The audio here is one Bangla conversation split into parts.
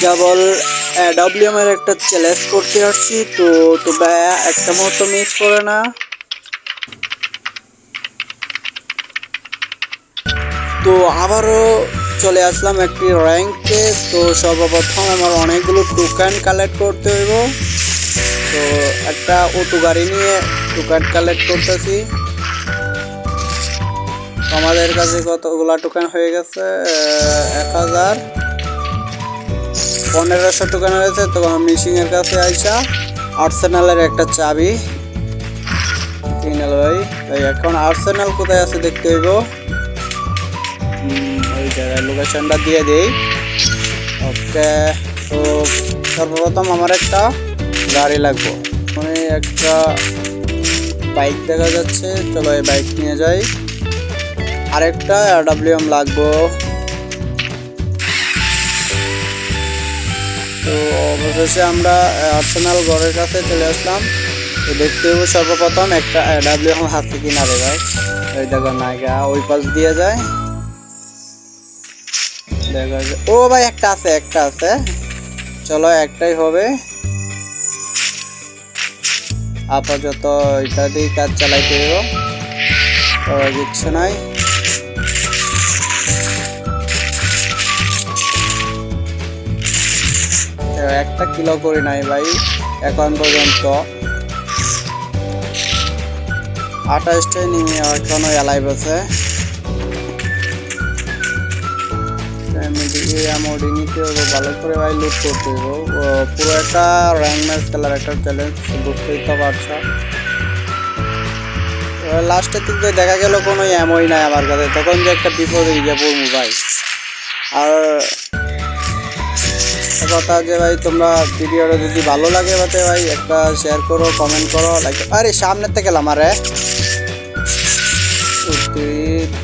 ডাবল ডাব্লিউএম এর একটা চ্যালেঞ্জ করতে আসছি, তো ভাইয়া একটা মতো মিস করে না। তো আবারও চলে আসলাম একটি র্যাঙ্কে তো সর্বপ্রথম আমার অনেকগুলো টোকেন কালেক্ট করতে হইব। তো একটা অটো গাড়ি নিয়ে টোকেন কালেক্ট করতেছি। আমাদের কাছে কতগুলা টোকেন হয়ে গেছে? এক হাজার। পনেরোশো টোকেন রয়েছে তো মিশিং এর কাছে আইসা আর্সেনালের একটা চাবি। কিনাল ভাই ভাই এখন আর্সেনাল কোথায় আছে দেখতে হইব। ওই জায়গায় লোকেশনটা দিয়ে দেই। ওকে, তো সর্বপ্রথম আমার একটা গাড়ি লাগবে। মানে একটা বাইক দেখা যাচ্ছে, চলো এই বাইক নিয়ে যাই। আরেকটা ডাব্লিউএম লাগবো। তো অবশেষে আমরা আর্সেনাল ঘরের কাছে চলে আসলাম। তো দেখতে হবে সর্বপ্রথম একটা ডাব্লিউএম হাতে কিনা রে ভাই। ওই দেখো নায়িকা ওই পাশ দিয়ে যায়। দেখা ও ভাই একটা আছে একটা আছে। চলো একটাই হবে। আপাতত এটা দিয়ে কাজ চালাইতে দেবো কিচ্ছু নাই। একটা কিলো করি নাই ভাই, এখন পর্যন্ত। আঠাশটাই নিয়ে এখনও এলাইভ আছে। করতে পুরো একটা র্যাঙ্ক ম্যাচ খেলার একটা চ্যালেঞ্জ বুঝতেই তো পারছ লাস্টের দেখা গেল কোনো এমই নাই আমার কাছে, তখন যে একটা বিপদে গিয়ে পড়ব ভাই। আর কথা যে ভাই, তোমরা ভিডিওটা যদি ভালো লাগে বাতে ভাই, একটা শেয়ার করো কমেন্ট করো লাইক আরে সামনে থেকে আরে। তুই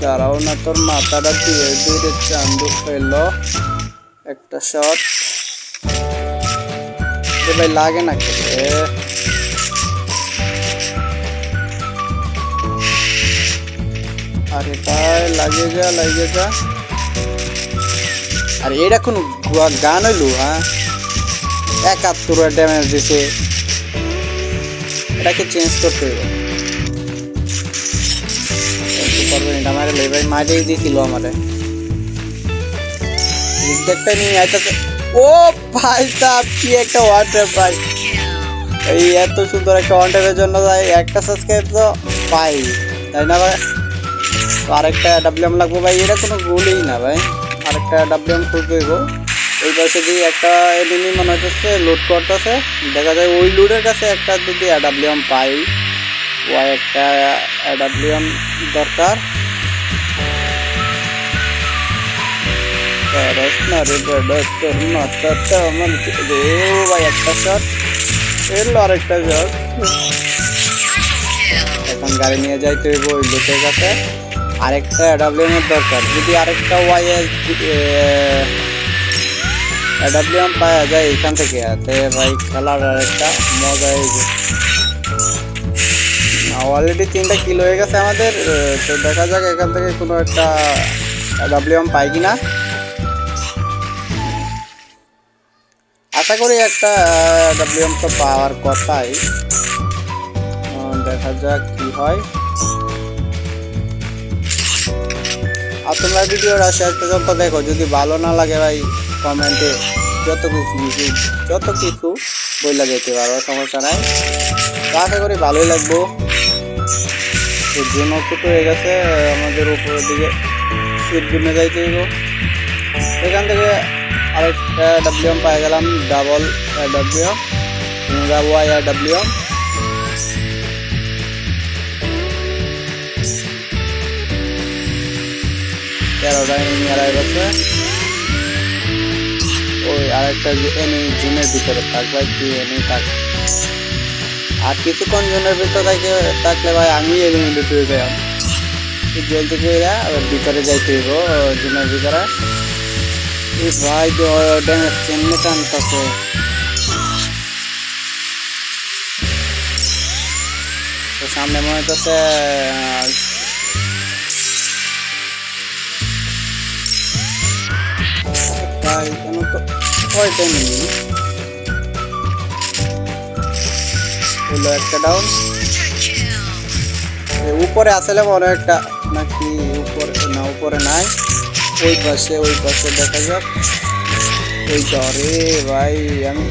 দাঁড়াও না, তোর মাথাটা দিয়ে দিয়ে চান্দু ফেলল একটা শট ভাই, লাগে না খেতে। আরে ভাই, লাগে যা লাগে যা। আর এটা কোন গান হইল হ্যাঁ? একাত্তর ড্যামেজ দিছে। এটাকে চেঞ্জ করতে হবে এটা ভাই মারেই দিছিল আমারে। রিজেক্টটা নিয়ে আইতাছে। ও ভাই সাহেব, কি একটা ওয়াটার ভাই। এই এত সুন্দর একটা ওয়ান্টারের জন্য ভাই একটা সাবস্ক্রাইব তো পাই। তাই না ভাই? আরেকটা ডাব্লিউএম লাগবো ভাই, এটা কোনো গোলই না ভাই। আরেকটা ডাব্লিউএম খুঁজতে হইব ওই পাশে দিয়ে একটা এনিমি মনে হচ্ছে লুট করতেছে। দেখা যায় ওই লুটের কাছে একটা যদি ডাব্লিউএম পাই, ওয়াই একটা ডাব্লিউএম দরকার। ভাই, একটা আরেকটা এখন গাড়ি নিয়ে যাইতে হইব ওই লুটের কাছে। আরেকটা ডাব্লিউএম এর দরকার। যদি আরেকটা ওয়াই ডাব্লিউএম পাওয়া যায় এখান থেকে। তে ভাই খেলার আরেকটা, মজা হয়েছে অলরেডি তিনটা কিলো হয়ে গেছে আমাদের। তো দেখা যাক এখান থেকে কোনো একটা ডাব্লিউএম পাই কিনা। আশা করি একটা ডাব্লিউএম তো পাওয়ার কথাই। দেখা যাক কি হয়। আর তোমরা ভিডিওটা শেষ পর্যন্ত দেখো। যদি ভালো না লাগে ভাই কমেন্টে যত কিছু যত কিছু বইলা যেতে পারো, সমস্যা নাই। আশা করি ভালোই লাগবো। জন্য ছোট হয়ে গেছে, আমাদের উপরের দিকে গুনে যাইতে হইব এখান থেকে আরেকটা ডাব্লিউএম পাই গেলাম ডাবল ডাব্লিউএম ওয়াই আর ডাব্লিউএম তেরোটা এনিমি আড়াই বছর। ওই আরেকটা যে এনি জিমের ভিতরে থাকবে কি এনি থাক। আর কিছুক্ষণ জনের ভিতরে থাকে থাকলে ভাই আমি এলিমিনেট হয়ে যাই জেল থেকে এরা আবার ভিতরে যাইতে হইব জিমের ভিতরে। এই ভাই ড্যামেজ কেমনে টানতেছে। তো সামনে মনে হচ্ছে ভাই কেন তো ও কয়টা এনিমি হলো একটা ডাউন উপরে আসলে বড় একটা নাকি উপরে, না, উপরে নাই। ওই পাশে ওই পাশে দেখা যাক। ওই রে ভাই, আমি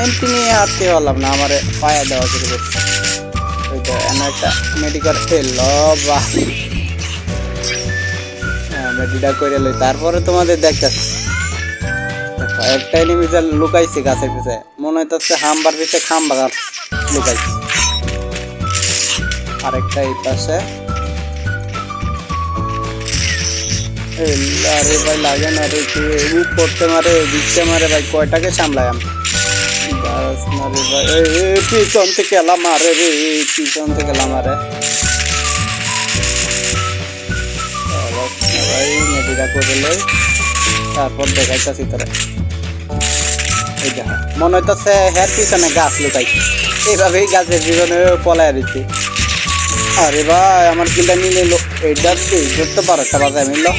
এমপি নিয়ে হাঁটতে পারলাম না, আমার পায়া দেওয়া শুরু করছে। ওই তো, এমন একটা মেডিকেল এলো বা মেডিটা করে লই। তারপরে তোমাদের দেখতেছি। এনিমি লুকাইছে গাছের পিছে। মনে হইতেছে হামবার পিছে খাম্বা গাছ লুকাইছে। আরেকটা এই পাশে। আরে ভাই, লাগে না রে কি? রূপ করতে মারে দিচ্ছে মারে ভাই, কয়টাকে সামলাই আমি? বাস না রে ভাই পিছন থেকে এলাম মারে রে পিছন থেকে এলাম মারে। ভাই মেডিটা করে তারপর দেখাইতেছি তোরা। মনে হইতেছে হের পিছনে গাছ লুকাইছে। এইভাবেই গাছের জীবনে পলাই দিচ্ছি আরে ভাই, আমার কিলটা নিলে এইটা ধরতে পারো একটা বাজায় মিললো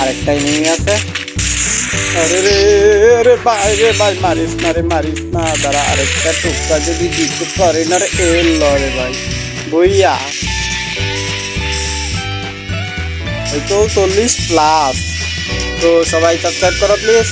আরেকটা এনিমি আছে। আরে রে রে ভাই রে ভাই, মারিস না রে, মারিস না। দাঁড়া, আরেকটা টুকটা যদি দিতে পারি না রে এলো রে ভাই। বইয়া। এই তো চল্লিশ প্লাস তো সবাই সাবস্ক্রাইব করো প্লিজ